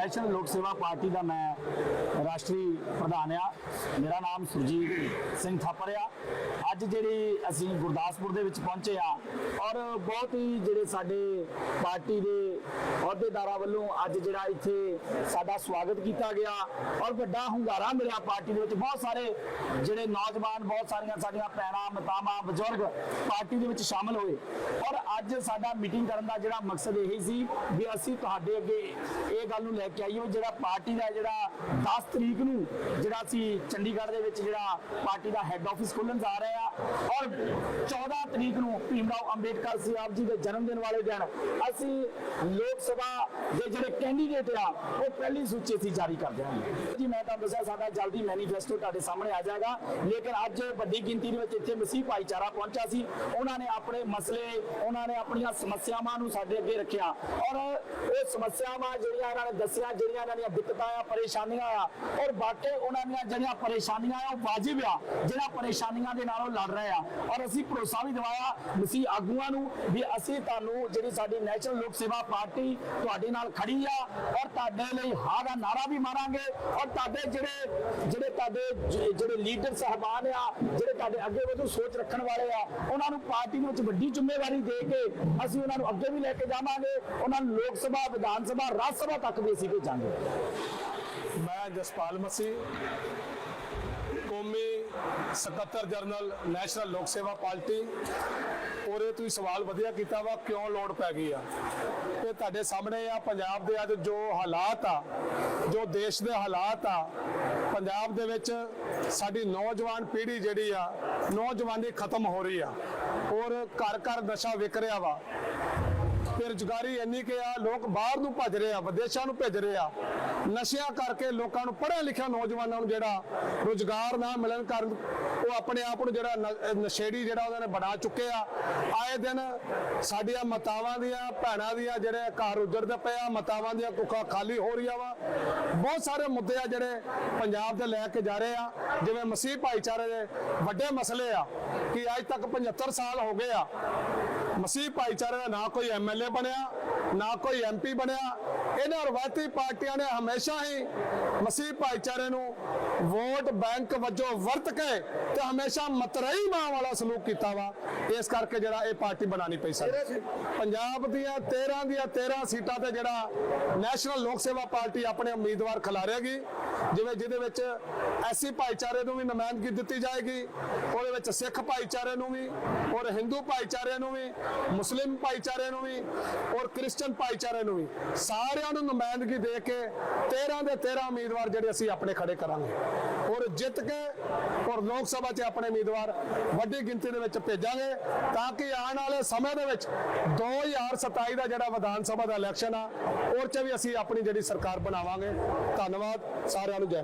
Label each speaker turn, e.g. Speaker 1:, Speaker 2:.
Speaker 1: National ਲੋਕ ਸੇਵਾ party ਦਾ ਮੈਂ ਰਾਸ਼ਟਰੀ ਪ੍ਰਧਾਨ ਆ। ਮੇਰਾ ਨਾਮ ਸੁਰਜੀਤ ਸਿੰਘ ਥਾਪਰ ਆ। ਅੱਜ ਜਿਹੜੀ ਅਸੀਂ ਗੁਰਦਾਸਪੁਰ ਦੇ ਵਿੱਚ ਪਹੁੰਚੇ ਆ ਔਰ ਬਹੁਤ ਹੀ ਜਿਹੜੇ ਸਾਡੇ ਪਾਰਟੀ ਦੇ ਅਹੁਦੇਦਾਰਾਂ ਵੱਲੋਂ ਅੱਜ ਜਿਹੜਾ ਇੱਥੇ ਸਾਡਾ ਸਵਾਗਤ ਕੀਤਾ ਗਿਆ ਔਰ ਵੱਡਾ ਹੁੰਗਾਰਾ ਮਿਲਿਆ ਪਾਰਟੀ ਦੇ ਵਿੱਚ। ਬਹੁਤ ਸਾਰੇ ਜਿਹੜੇ ਨੌਜਵਾਨ, ਬਹੁਤ ਸਾਰੀਆਂ ਸਾਡੀਆਂ ਭੈਣਾਂ, ਮਤਾਵਾਂ, ਬਜ਼ੁਰਗ ਪਾਰਟੀ ਦੇ ਵਿੱਚ ਸ਼ਾਮਲ ਹੋਏ ਔਰ ਅੱਜ ਸਾਡਾ ਮੀਟਿੰਗ ਕਰਨ ਦਾ ਜਿਹੜਾ ਮਕਸਦ ਇਹੀ ਸੀ ਵੀ ਅਸੀਂ ਤੁਹਾਡੇ ਅੱਗੇ ਇਹ ਗੱਲ ਨੂੰ ਲੈ ਕੇ ਆਈਏ ਜਿਹੜਾ ਪਾਰਟੀ ਦਾ ਜਿਹੜਾ 10 ਤਰੀਕ ਨੂੰ ਜਿਹੜਾ ਅਸੀਂ ਚੰਡੀਗੜ੍ਹ ਦੇ ਵਿੱਚ ਜਿਹੜਾ ਪਾਰਟੀ ਦਾ ਹੈੱਡ ਆਫਿਸ ਖੋਲਣ ਜਾ ਰਹੇ ਆ ਔਰ 14 ਤਰੀਕ ਨੂੰ ਭੀਮਰਾਓ ਅੰਬੇਡਕਰ ਸਾਹਿਬ ਜੀ ਦੇ ਜਨਮ ਦਿਨ ਵਾਲੇ ਦਿਨ ਅਸੀਂ ਲੋਕ ਸਭਾ ਦੇ ਜਿਹੜੇ ਕੈਂਡੀਡੇਟ ਆ, ਉਹ ਪਹਿਲੀ ਸੂਚੀ ਅਸੀਂ ਜਾਰੀ ਕਰ ਦੇਵਾਂਗੇ ਜੀ, ਮੈਂ ਤੁਹਾਨੂੰ ਦੱਸਿਆ ਸਾਡਾ ਜਲਦੀ ਮੈਨੀਫੈਸਟੋ ਤੁਹਾਡੇ ਸਾਹਮਣੇ ਆ ਜਾਏਗਾ, ਲੇਕਿਨ ਅੱਜ ਵੱਡੀ ਗਿਣਤੀ ਦੇ ਵਿੱਚ ਇੱਥੇ ਮਸੀਹ ਭਾਈਚਾਰਾ ਪਹੁੰਚਿਆ ਸੀ। ਉਹਨਾਂ ਨੇ ਆਪਣੇ ਮਸਲੇ, ਉਹਨਾਂ ਨੇ ਆਪਣੀਆਂ ਸਮੱਸਿਆਵਾਂ ਨੂੰ ਸਾਡੇ ਅੱਗੇ ਰੱਖਿਆ। ਔਰ ਉਹ ਸਮੱਸਿਆਵਾਂ ਜਿਹੜੀਆਂ ਇਹਨਾਂ ਨੇ ਦੱਸਿਆ, ਜਿਹੜੀਆਂ ਇਹਨਾਂ ਦੀਆਂ ਦਿੱਕਤਾਂ ਆ, ਪਰੇਸ਼ਾਨੀਆਂ ਆ, ਔਰ ਬਾਕੀ ਉਹਨਾਂ ਦੀਆਂ ਜਿਹੜੀਆਂ ਪਰੇਸ਼ਾਨੀਆਂ ਆ, ਉਹ ਵਾਜਿਬ ਆ ਜਿਹੜਾ ਪਰੇਸ਼ਾਨੀਆਂ ਦੇ ਨਾਲ ਲੜ ਰਹੇ ਆ। ਔਰ ਅਸੀਂ ਭਰੋਸਾ ਵੀ ਦਿਵਾਇਆ ਮਸੀਹ ਆਗੂਆਂ ਨੂੰ ਵੀ ਅਸੀਂ ਤੁਹਾਨੂੰ ਜਿਹੜੀ ਸਾਡੀ ਨੈਸ਼ਨਲ ਲੋਕ ਸੇਵਾ ਪਾਰਟੀ ਤੁਹਾਡੇ ਨਾਲ ਖੜੀ ਆ ਔਰ ਤੁਹਾਡੇ ਲਈ ਹਾਂ ਦਾ ਨਾਰਾ ਵੀ ਮਾਰਾਂਗੇ। ਔਰ ਤੁਹਾਡੇ ਜਿਹੜੇ ਜਿਹੜੇ ਤੁਹਾਡੇ ਜਿਹੜੇ ਲੀਡਰ ਸਹਿਬਾਨ ਆ, ਜਿਹੜੇ ਤੁਹਾਡੇ ਅੱਗੇ ਵਧੂ ਸੋਚ ਰੱਖਣ ਵਾਲੇ ਆ, ਉਹਨਾਂ ਨੂੰ ਪਾਰਟੀ ਦੇ ਵਿੱਚ ਵੱਡੀ ਜ਼ਿੰਮੇਵਾਰੀ ਦੇ ਕੇ ਅਸੀਂ ਉਹਨਾਂ ਨੂੰ ਅੱਗੇ ਵੀ ਲੈ ਕੇ ਜਾਵਾਂਗੇ। ਉਹਨਾਂ ਨੂੰ ਲੋਕ ਸਭਾ, ਵਿਧਾਨ ਸਭਾ, ਰਾਜ ਸਭਾ ਤੱਕ ਵੀ ਅਸੀਂ ਭੇਜਾਂਗੇ।
Speaker 2: ਮੈਂ ਜਸਪਾਲ ਮਸੀ ਕੌਮੀ ਸਕੱਤਰ ਜਨਰਲ ਨੈਸ਼ਨਲ ਲੋਕ ਸੇਵਾ ਪਾਰਟੀ ਉਹਦੇ ਤੁਸੀਂ ਸਵਾਲ ਵਧੀਆ ਕੀਤਾ ਵਾ, ਕਿਉਂ ਲੋੜ ਪੈ ਗਈ ਆ? ਤੇ ਤੁਹਾਡੇ ਸਾਹਮਣੇ ਆ ਪੰਜਾਬ ਦੇ ਅੱਜ ਜੋ ਹਾਲਾਤ ਆ, ਜੋ ਦੇਸ਼ ਦੇ ਹਾਲਾਤ ਆ, ਪੰਜਾਬ ਦੇ ਵਿੱਚ ਸਾਡੀ ਨੌਜਵਾਨ ਪੀੜ੍ਹੀ ਜਿਹੜੀ ਆ, ਨੌਜਵਾਨੀ ਖਤਮ ਹੋ ਰਹੀ ਆ। ਔਰ ਘਰ ਘਰ ਨਸ਼ਾ ਵਿਕ ਰਿਹਾ ਵਾ। ਬੇਰੁਜ਼ਗਾਰੀ ਇੰਨੀ ਕਿ ਆ, ਲੋਕ ਬਾਹਰ ਨੂੰ ਭੱਜ ਰਹੇ ਆ, ਵਿਦੇਸ਼ਾਂ ਨੂੰ ਭੇਜ ਰਹੇ ਆ। ਨਸ਼ਿਆਂ ਕਰਕੇ ਲੋਕਾਂ ਨੂੰ ਪੜ੍ਹਿਆ ਲਿਖਿਆ ਨੌਜਵਾਨਾਂ ਨੂੰ ਜਿਹੜਾ ਰੋਜ਼ਗਾਰ ਨਾ ਮਿਲਣ ਕਾਰਨ ਉਹ ਆਪਣੇ ਆਪ ਨੂੰ ਜਿਹੜਾ ਨ- ਨਸ਼ੇੜੀ ਜਿਹੜਾ ਉਹਨਾਂ ਨੇ ਬਣਾ ਚੁੱਕੇ ਆ। ਆਏ ਦਿਨ ਸਾਡੀਆਂ ਮਾਤਾਵਾਂ ਦੀਆਂ, ਭੈਣਾਂ ਦੀਆਂ ਜਿਹੜੇ ਘਰ ਉਜੜਦੇ ਪਏ ਆ, ਮਾਤਾਵਾਂ ਦੀਆਂ ਕੁੱਖਾਂ ਖਾਲੀ ਹੋ ਰਹੀਆਂ ਵਾ। ਬਹੁਤ ਸਾਰੇ ਮੁੱਦੇ ਆ ਜਿਹੜੇ ਪੰਜਾਬ ਦੇ ਲੈ ਕੇ ਜਾ ਰਹੇ ਆ। ਜਿਵੇਂ ਮਸੀਹ ਭਾਈਚਾਰੇ ਦੇ ਵੱਡੇ ਮਸਲੇ ਆ ਕਿ ਅੱਜ ਤੱਕ 75 ਸਾਲ ਹੋ ਗਏ ਆ। ਮਸੀਹ ਭਾਈਚਾਰੇ ਦਾ ਨਾ ਕੋਈ ਐਮਐਲਏ ਬਣਿਆ, ਨਾ ਕੋਈ ਐਮਪੀ ਬਣਿਆ ਇਹਨਾਂ ਰਵਾਇਤੀ ਪਾਰਟੀਆਂ ਨੇ ਹਮੇਸ਼ਾ ਹੀ ਮਸੀਹ ਭਾਈਚਾਰੇ ਨੂੰ ਵੋਟ ਬੈਂਕ ਵਜੋਂ ਵਰਤ ਕੇ ਤੇ ਹਮੇਸ਼ਾ ਮਤਰਈ ਮਾਂ ਵਾਲਾ ਸਲੂਕ ਕੀਤਾ ਵਾ। ਇਸ ਕਰਕੇ ਜਿਹੜਾ ਇਹ ਪਾਰਟੀ ਬਣਾਣੀ ਪਈ ਸਾਨੂੰ ਪੰਜਾਬ ਦੀਆਂ 13 ਦੀਆਂ 13 ਸੀਟਾਂ ਤੇ ਜਿਹੜਾ ਨੈਸ਼ਨਲ ਲੋਕ ਸੇਵਾ ਪਾਰਟੀ ਆਪਣੇ ਉਮੀਦਵਾਰ ਖਿਲਾਰੇਗੀ ਜਿਵੇਂ ਜਿਹਦੇ ਵਿੱਚ ਐਸੀ ਭਾਈਚਾਰੇ ਨੂੰ ਵੀ ਨੁਮਾਇੰਦਗੀ ਦਿੱਤੀ ਜਾਏਗੀ ਉਹਦੇ ਵਿੱਚ ਸਿੱਖ ਭਾਈਚਾਰੇ ਨੂੰ ਵੀ ਔਰ ਹਿੰਦੂ ਭਾਈਚਾਰੇ ਨੂੰ ਵੀ ਮੁਸਲਿਮ ਭਾਈਚਾਰੇ ਨੂੰ ਵੀ ਔਰ ਕ੍ਰਿਸਚੀਅਨ ਭਾਈਚਾਰੇ ਨੂੰ ਵੀ। ਸਾਰਿਆਂ ਨੂੰ ਨੁਮਾਇੰਦਗੀ ਦੇ ਕੇ 13 ਦੇ 13 ਉਮੀਦਵਾਰ ਜਿਹੜੇ ਅਸੀਂ ਆਪਣੇ ਖੜੇ ਕਰਾਂਗੇ। ਔਰ ਜਿੱਤ ਕੇ ਔਰ ਲੋਕ ਸਭਾ 'ਚ ਆਪਣੇ ਉਮੀਦਵਾਰ ਵੱਡੀ ਗਿਣਤੀ ਦੇ ਵਿੱਚ ਭੇਜਾਂਗੇ ਤਾਂ ਕਿ ਆਉਣ ਵਾਲੇ ਸਮੇਂ ਦੇ ਵਿੱਚ 2027 ਦਾ ਜਿਹੜਾ ਵਿਧਾਨ ਸਭਾ ਦਾ ਇਲੈਕਸ਼ਨ ਆ ਉਹ 'ਚ ਵੀ ਅਸੀਂ ਆਪਣੀ ਜਿਹੜੀ ਸਰਕਾਰ ਬਣਾਵਾਂਗੇ। ਧੰਨਵਾਦ ਸਾਰਿਆਂ ਨੂੰ, ਜੈ